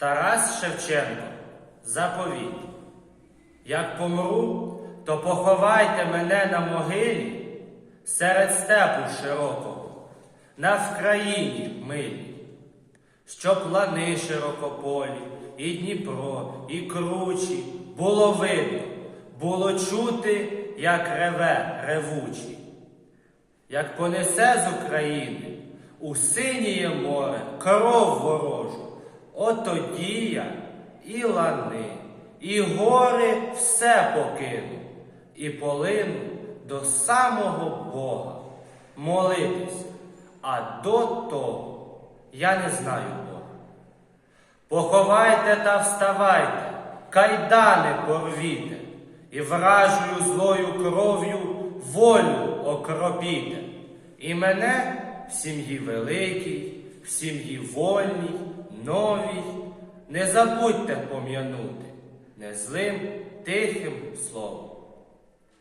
Тарас Шевченко, заповіт. Як помру, то поховайте мене на могилі серед степу широкого, на Вкраїні милій, щоб лани широкополі, і Дніпро, і кручі було видно, було чути, як реве ревучий. Як понесе з України у синіє море кров ворожу, от тоді я і лани, і гори все покину, і полину до самого Бога молитись, а до того я не знаю Бога. Поховайте та вставайте, кайдани порвіте, і вражою злою кров'ю волю окропіте. І мене в сім'ї великій, в сім'ї вольній, новій, не забудьте пом'янути не злим тихим словом.